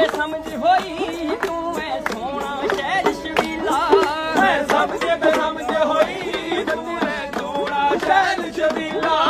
ਕੇ ਸਮਝ ਹੋਈ ਤੂੰ ਐ ਸੋਹਣਾ ਸ਼ਹਿਰ ਸ਼ਵੀਲਾ ਮੈਂ ਸਮਝੇ ਬੇ ਸਮਝੇ ਹੋਈ ਤੂੰ ਐ ਸੋਹਣਾ ਸ਼ਹਿਰ ਸ਼ਵੀਲਾ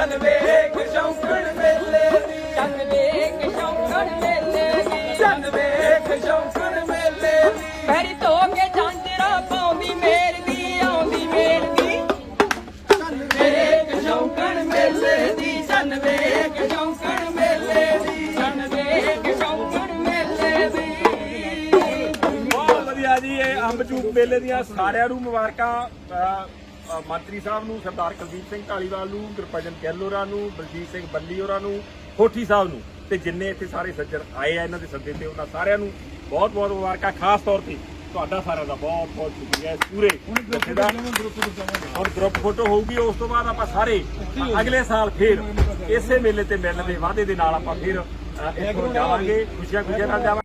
ਦੀ ਚੱਲ ਵੇਖ ਸ਼ੌਂਕਣ ਮੇਲੇ ਦੀ। ਚੱਲ ਵੇਖ ਸ਼ੌਕਣ ਮੇਲੇ ਦੀ। ਚੱਲ ਵੇਖ ਸ਼ੌਂਕਣ ਮੇਲੇ ਦੀ। ਪੈਰੀ ਧੋ ਕੇ ਜਾਂਜਰਾ ਪਾਉਂਦੀ ਮੇਰ ਦੀ ਆਉਂਦੀ ਮੇਰ ਦੀ। ਵੇਖ ਸ਼ੌਕਣ ਮੇਲੇ ਦੀ। ਚੱਲ ਵੇਖ ਸ਼ੌਕਣ ਮੇਲੇ ਦੀ। ਚੱਲ ਵੇਖ ਸ਼ੌਕਣ ਮੇਲੇ ਦੀ। ਬਹੁਤ ਵਧੀਆ ਜੀ ਇਹ ਅੰਬ ਚੂਪ ਮੇਲੇ ਦੀਆਂ ਸਾਰਿਆਂ ਨੂੰ ਮੁਬਾਰਕਾਂ ਮੰਤਰੀ ਸਾਹਿਬ ਨੂੰ ਸਰਦਾਰ ਕੁਲਦੀਪ ਸਿੰਘ ਢਾਲੀਵਾਲ ਨੂੰ ਗੁਰਪਜਨ ਗਿੱਲ ਹੋਰਾਂ ਨੂੰ ਬਲਜੀਤ ਸਿੰਘ ਬੱਲੀ ਹੋਰਾਂ ਨੂੰ ਕੋਠੀ ਸਾਹਿਬ ਨੂੰ। ਤੇ ਜਿੰਨੇ ਇੱਥੇ ਸਾਰੇ ਸੱਜਣ ਆਏ ਆ ਇਹਨਾਂ ਦੇ ਸੱਦੇ ਤੇ ਉਹਨਾਂ ਸਾਰਿਆਂ ਨੂੰ ਬਹੁਤ ਬਹੁਤ ਮੁਬਾਰਕਾਂ ਖਾਸ ਤੌਰ ਤੇ ਤੁਹਾਡਾ ਸਾਰਿਆਂ ਦਾ ਬਹੁਤ ਬਹੁਤ ਸ਼ੁਕਰੀਆ ਪੂਰੇ ਔਰ ਗਰੁੱਪ ਫੋਟੋ ਹੋਊਗੀ ਉਸ ਤੋਂ ਬਾਅਦ ਆਪਾਂ ਸਾਰੇ ਅਗਲੇ ਸਾਲ ਫੇਰ ਇਸੇ ਮੇਲੇ ਤੇ ਮਿਲਣ ਦੇ ਵਾਅਦੇ ਦੇ ਨਾਲ ਆਪਾਂ ਫਿਰ ਇੱਥੋਂ ਜਾਵਾਂਗੇ ਖੁਸ਼ੀਆਂ ਖੁਸ਼ੀਆਂ ਨਾਲ ਜਾਵਾਂਗੇ।